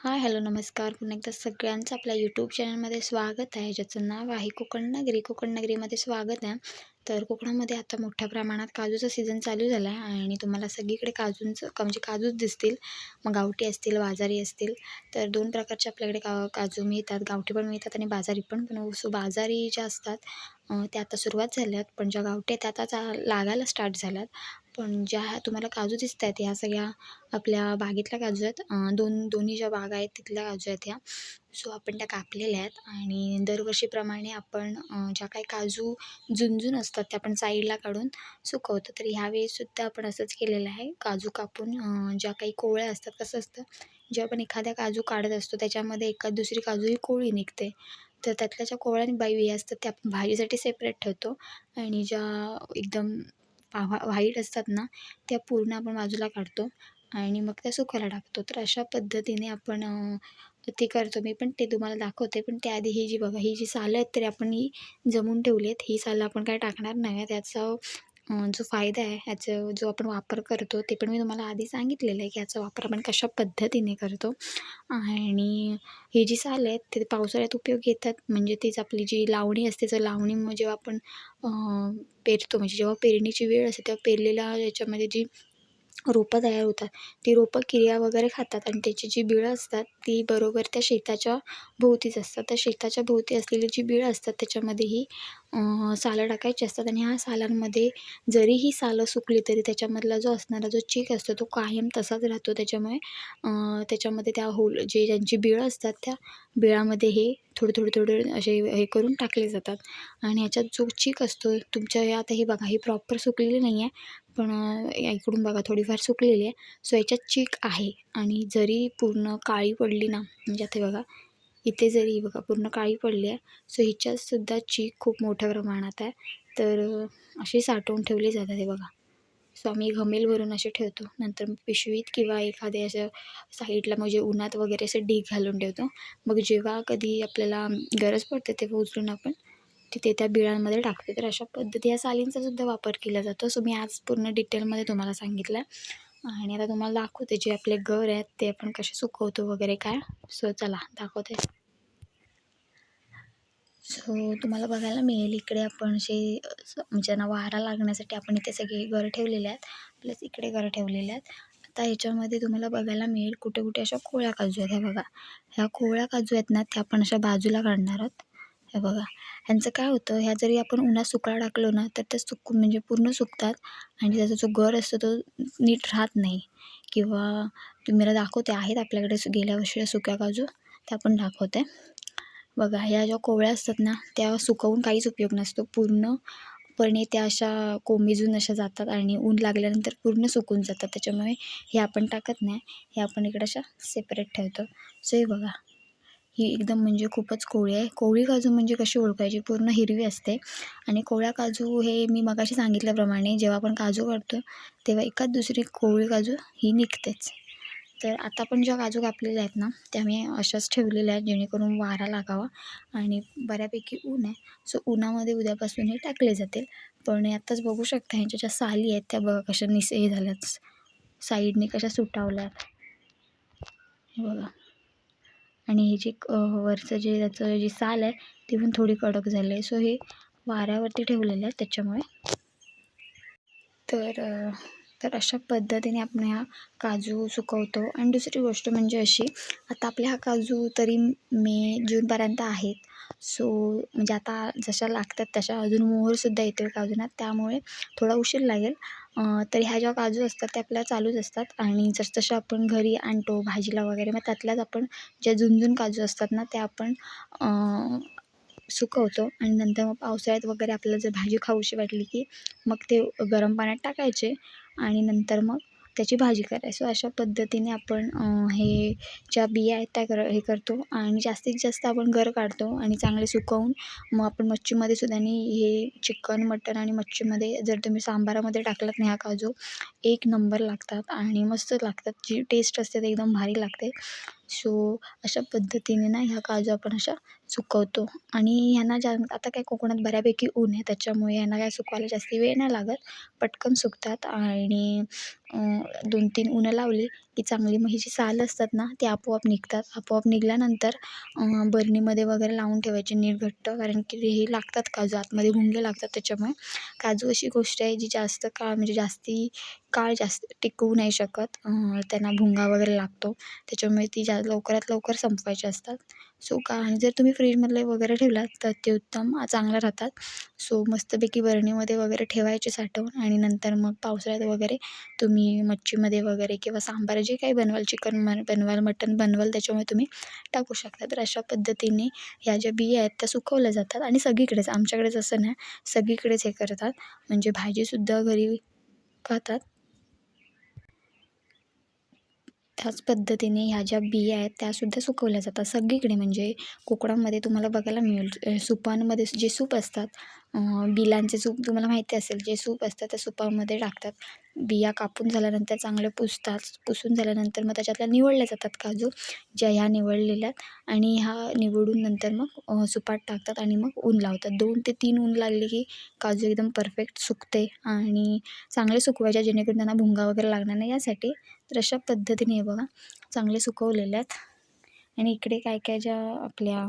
Hi hello नमस्कार. पुन्हा एकदा सगळ्यांचं आपल्या यूट्यूब चॅनलमध्ये स्वागत आहे. ज्याचं नाव आहे कोकण नगरी. कोकण नगरीमध्ये स्वागत आहे. तर कोकणामध्ये आता मोठ्या प्रमाणात काजूचा सीझन चालू झाला आहे आणि तुम्हाला सगळीकडे काजूंचं म्हणजे काजूच दिसतील. मग गावठी असतील बाजारी असतील. तर दोन प्रकारचे आपल्याकडे का काजू मिळतात गावठी पण मिळतात आणि बाजारी पण. पण हो, सो बाजारी ज्या असतात त्या आता सुरुवात झाल्यात पण ज्या गावठी आहेत त्या आता लागायला स्टार्ट झाल्यात. पण ज्या तुम्हाला काजू दिसत आहेत ह्या सगळ्या आपल्या बागेतल्या काजू आहेत दोन दोन्ही ज्या बागा आहेत तिथल्या काजू आहेत ह्या. सो आपण त्या कापलेल्या आहेत आणि दरवर्षीप्रमाणे आपण ज्या काही काजू झुंजून असतात त्या आपण साईडला काढून सुकवतो. तर ह्यावेळीसुद्धा आपण असंच केलेलं आहे. काजू कापून ज्या काही कोवळ्या असतात कसं असतं जेव्हा आपण एखाद्या काजू काढत असतो त्याच्यामध्ये एखाद दुसरी काजू ही कोळी निघते. तर त्यातल्या ज्या कोवळ्या बाई असतात त्या आपण भाजीसाठी सेपरेट ठेवतो. आणि ज्या एकदम पाहा व्हाईट असतात ना त्या पूर्ण आपण बाजूला काढतो आणि मग त्या सुकायला टाकतो. तर अशा पद्धतीने आपण ते करतो. मी पण ते तुम्हाला दाखवते. पण त्याआधी ही जी बघा ही जी सालं आहेत तरी आपण ही जमून ठेवली आहेत. ही सालं आपण काय टाकणार नाही. त्याचा जो फायदा आहे ह्याचं जो आपण वापर करतो ते पण मी तुम्हाला आधी सांगितलेलं आहे की ह्याचा वापर आपण कशा पद्धतीने करतो. आणि ही जी साल आहेत ते पावसाळ्यात उपयोग येतात. म्हणजे तीच आपली जी लावणी असते तर लावणी जेव्हा आपण पेरतो म्हणजे जेव्हा पेरणीची वेळ असते तेव्हा पेरलेल्या याच्यामध्ये जी रोपं तयार होतात. ती रोपं किड्या वगैरे खातात आणि त्याची जी बिळं असतात ती बरोबर त्या शेताच्या भोवतीच असतात. त्या शेताच्या भोवती असलेली जी बिळं असतात त्याच्यामध्येही सालं टाकायची असतात आणि ह्या सालांमध्ये जरी ही सालं सुकली तरी त्याच्यामधला जो असणारा जो चीक असतो तो कायम तसाच राहतो. त्याच्यामुळे त्याच्यामध्ये त्या होल जे ज्यांची बिळं असतात त्या बिळामध्ये हे थोडे थोडे थोडे असे हे करून टाकले जातात. आणि ह्याच्यात जो चीक असतो तुमच्या आता हे बघा ही प्रॉपर सुकलेली नाही आहे पण इकडून बघा थोडीफार सुकलेली आहे. सो याच्यात चीक आहे. आणि जरी पूर्ण काळी पडली ना म्हणजे आता बघा इथे जरी बघा पूर्ण काळी पडली आहे. सो हिच्यातसुद्धा चीक खूप मोठ्या प्रमाणात आहे. तर अशी साठवून ठेवली जातात हे बघा. सो आम्ही घमेल भरून असे ठेवतो. नंतर पिशवीत किंवा एखाद्या असं साईडला म्हणजे उन्हात वगैरे असं ढीग घालून ठेवतो. मग जेव्हा कधी आपल्याला गरज पडते तेव्हा उचलून आपण तिथे त्या बिळांमध्ये टाकते. तर अशा पद्धती या सालींचा सुद्धा वापर केला जातो. सो मी आज पूर्ण डिटेलमध्ये तुम्हाला सांगितलं. आणि आता तुम्हाला दाखवते जे आपले घर आहेत ते आपण कसे सुकवतो वगैरे काय. सो चला दाखवते. सो तुम्हाला बघायला मिळेल इकडे आपण असे ज्यांना म्हणजे वारा लागण्यासाठी आपण इथे सगळे घरं ठेवलेले आहेत. प्लस इकडे घरं ठेवलेले आहेत. आता ह्याच्यामध्ये तुम्हाला बघायला मिळेल कुठे कुठे अशा कोळ्या काजू आहेत. ह्या बघा. ह्या कोळ्या काजू आहेत ना त्या आपण अशा बाजूला काढणार आहोत. हे बघा. ह्यांचं काय होतं ह्या जरी आपण उन्हात सुकळा टाकलो ना तर त्या सुकून म्हणजे पूर्ण सुकतात आणि त्याचा जो गर असतो तो नीट राहत नाही. किंवा तुम्हाला दाखवते आहेत आपल्याकडे गेल्या वर्षी सुक्या काजू त्या पण दाखवते. बघा ह्या ज्या कोवळ्या असतात ना त्या सुकवून काहीच उपयोग नसतो. पूर्णपणे त्या अशा कोमेजून अशा जातात आणि ऊन लागल्यानंतर पूर्ण सुकून जातात. त्याच्यामुळे हे आपण टाकत नाही हे आपण इकडे अशा सेपरेट ठेवतो. सो हे बघा. ही एकदम म्हणजे खूपच कोवळी आहे. कोवळी काजू म्हणजे कशी ओळखायची? पूर्ण हिरवी असते. आणि कोवळ्या काजू हे मी मगाशी सांगितल्याप्रमाणे जेव्हा आपण काजू काढतो तेव्हा एकाच दुसरी कोवळी काजू ही निघतेच. तर आता पण ज्या काजू कापलेल्या आहेत ना त्या मी अशाच ठेवलेल्या आहेत जेणेकरून वारा लागावा आणि बऱ्यापैकी ऊन आहे. सो उन्हामध्ये उद्यापासून हे टाकले जातील. पण आत्ताच बघू शकता ह्यांच्या ज्या साली आहेत त्या बघा कशा निस हे झाल्यात. साईडने कशा सुटावल्यात. हे बघा. आणि हे जे वरचं जे त्याचं जी साल आहे ती पण थोडी कडक झाली आहे. सो हे वाऱ्यावरती ठेवलेलं आहे त्याच्यामुळे. तर तर अशा पद्धतीने आपण ह्या काजू सुकवतो. आणि दुसरी गोष्ट म्हणजे अशी आता आपल्या हा काजू तरी मे जूनपर्यंत आहेत. सो म्हणजे आता जशा लागतात तशा अजून मोहरसुद्धा येतील काजूंना. त्यामुळे थोडा उशीर लागेल. तर ह्या ज्या काजू असतात त्या आपल्या चालूच असतात. आणि जसजशा आपण घरी आणतो भाजीला वगैरे मग त्यातल्याच आपण ज्या झुणझुण काजू असतात ना त्या आपण सुकवतो. आणि नंतर मग पावसाळ्यात वगैरे आपल्याला जर भाजी खाऊशी वाटली की मग ते गरम पाण्यात टाकायचे. आणि नंतर मग त्याची भाजी करायची. सो अशा पद्धतीने आपण हे ज्या बिया आहेत त्या कर हे करतो आणि जास्तीत जास्त आपण गर काढतो आणि चांगले सुकवून मग आपण मच्छीमध्ये सुद्धा आणि हे चिकन मटन आणि मच्छीमध्ये जर तुम्ही सांबारामध्ये टाकलात नाही हा काजू एक नंबर लागतात आणि मस्त लागतात. जी टेस्ट असते ते एकदम भारी लागते. सो अशा पद्धतीने ना ह्या काजू आपण अशा सुकवतो. आणि ह्यांना जा आता काय कोकणात बऱ्यापैकी ऊन आहे त्याच्यामुळे ह्यांना काय सुकवायला जास्त वेळ नाही लागत. पटकन सुकतात आणि दोन तीन ऊन लावली की चांगली मग ही जी साल असतात ना ते आपोआप निघतात. आपोआप निघाल्यानंतर बरणीमध्ये वगैरे लावून ठेवायचे नीट घट्ट कारण की हे लागतात काजू आतमध्ये भुंगे लागतात त्याच्यामुळे. काजू अशी गोष्ट आहे जी जास्त काळ म्हणजे जास्ती काळ जास्त टिकवू नाही शकत. त्यांना भुंगा वगैरे लागतो. त्याच्यामुळे ती जा लवकरात लवकर संपवायची असतात. सो का आणि जर तुम्ही फ्रीजमधले वगैरे ठेवलात तर ते उत्तम चांगलं राहतात. सो मस्तपैकी बरणीमध्ये वगैरे ठेवायचे साठवून आणि नंतर मग पावसाळ्यात वगैरे तुम्ही मच्छीमध्ये वगैरे किंवा सांबार जे काही बनवाल चिकन मन बनवाल मटन बनवाल त्याच्यामुळे तुम्ही टाकू शकता. तर अशा पद्धतीने ह्या ज्या बिया आहेत त्या सुकवल्या जातात. आणि सगळीकडेच आमच्याकडेच असं नाही सगळीकडेच हे करतात. म्हणजे भाजीसुद्धा घरी खातात. त्याच पद्धतीने ह्या ज्या बिया आहेत त्यासुद्धा सुकवल्या जातात. सगळीकडे म्हणजे कोकणामध्ये तुम्हाला बघायला मिळेल. सुपांमध्ये जे सूप असतात बिलांचे सूप तुम्हाला माहिती असेल जे सूप असतात त्या सुपामध्ये टाकतात. बिया कापून झाल्यानंतर चांगलं पुसतात पुसून झाल्यानंतर मग त्याच्यातल्या निवडल्या जातात काजू ज्या ह्या निवडलेल्या आणि ह्या निवडून नंतर मग सुपात टाकतात आणि मग ऊन लावतात. दोन ते तीन ऊन लागले की काजू एकदम परफेक्ट सुकते. आणि चांगले सुकवायच्या जेणेकरून त्यांना भुंगा वगैरे लागणार नाही यासाठी. तर अशा पद्धतीने हे बघा चांगले सुकवलेले आहेत. आणि इकडे काय काय ज्या आपल्या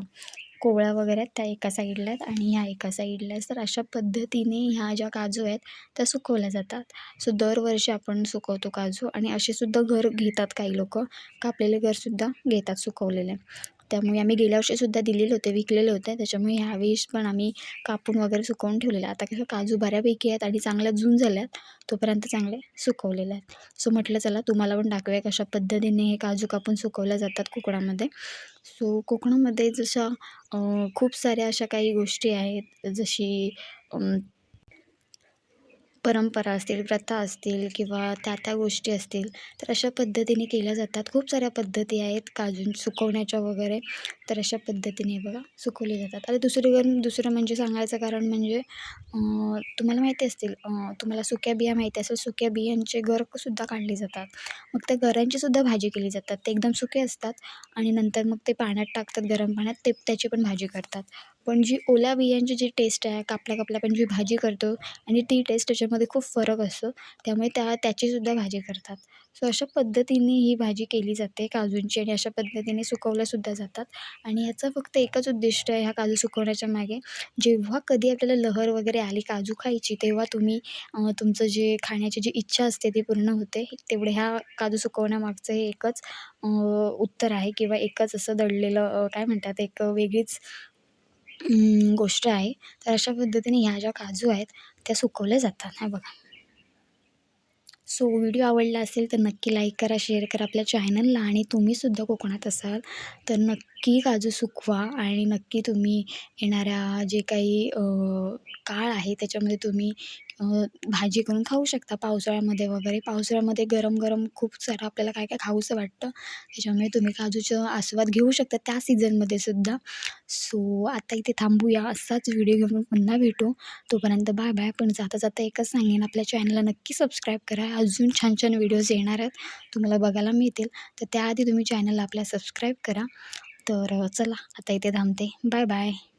कोवळ्या वगैरे आहेत त्या एका साईडला आहेत आणि ह्या एका साईडला आहेत. तर अशा पद्धतीने ह्या ज्या काजू आहेत त्या सुकवल्या जातात. सो दरवर्षी आपण सुकवतो काजू आणि असेसुद्धा घर घेतात काही लोक कापलेले घरसुद्धा घेतात सुकवलेले. त्यामुळे आम्ही गेल्या वर्षीसुद्धा दिलेले होते विकलेले होते. त्याच्यामुळे ह्यावेळेस पण आम्ही कापून वगैरे सुकवून ठेवलेले आता कसं काजू बऱ्यापैकी आहेत आणि चांगल्या जून झाल्यात तोपर्यंत चांगले सुकवलेले आहेत. सो म्हटलं चला तुम्हाला पण दाखवूया कशा पद्धतीने हे काजू कापून सुकवल्या जातात कोकणामध्ये. सो कोकणामध्ये जशा खूप साऱ्या अशा काही गोष्टी आहेत. जशी परंपरा असतील प्रथा असतील किंवा त्या त्या गोष्टी असतील तर अशा पद्धतीने केल्या जातात. खूप साऱ्या पद्धती आहेत काजू सुकवण्याच्या वगैरे तर अशा पद्धतीने बघा सुकवले जातात. आता दुसरी दुसरं म्हणजे सांगायचं कारण म्हणजे तुम्हाला माहिती असतील तुम्हाला सुक्या बिया माहिती असेल सुक्या बियांचे गरसुद्धा काढले जातात. मग त्या घरांचीसुद्धा भाजी केली जातात. ते एकदम सुके असतात आणि नंतर मग ते पाण्यात टाकतात गरम पाण्यात ते त्याची पण भाजी करतात. पण जी ओल्या बियांची जी टेस्ट आहे कापल्या कापल्या आपण जी भाजी करतो आणि ती टेस्ट त्याच्यामध्ये खूप फरक असतो त्यामुळे त्या त्याचीसुद्धा भाजी करतात. सो अशा पद्धतीने ही भाजी केली जाते काजूंची आणि अशा पद्धतीने सुकवल्यासुद्धा जातात. आणि ह्याचा फक्त एकच उद्दिष्ट आहे ह्या काजू सुकवण्याच्या मागे. जेव्हा कधी आपल्याला लहर वगैरे आली काजू खायची तेव्हा तुम्ही तुमचं जे खाण्याची जी इच्छा असते ती पूर्ण होते. तेवढे ह्या काजू सुकवण्यामागचं हे एकच उत्तर आहे किंवा एकच असं दडलेलं काय म्हणतात एक वेगळीच गोष्ट आहे. तर अशा पद्धतीने ह्या ज्या काजू आहेत त्या सुकवल्या जातात. हा बघा. सो व्हिडिओ आवडला असेल तर नक्की लाईक करा शेअर करा आपल्या चॅनलला आणि तुम्हीसुद्धा कोकणात असाल तर नक्की काजू सुकवा आणि नक्की तुम्ही येणाऱ्या जे काही काळ आहे त्याच्यामध्ये तुम्ही भाजी करून खाऊ शकता पावसाळ्यामध्ये वगैरे. पावसाळ्यामध्ये गरम गरम खूप सारं आपल्याला काय काय खाऊसं वाटतं त्याच्यामुळे तुम्ही काजूचं आस्वाद घेऊ शकता त्या सीझनमध्ये सुद्धा. सो आता इथे थांबूया असाच व्हिडिओ घेऊन पुन्हा भेटू. तोपर्यंत बाय बाय. पण जाता जाता एकच सांगेन आपल्या चॅनलला नक्की सबस्क्राईब करा. अजून छान छान व्हिडिओज येणार आहेत तुम्हाला बघायला मिळतील. तर त्याआधी तुम्ही चॅनलला आपल्या सबस्क्राईब करा. तर चला आता इथे थांबते. Bye bye.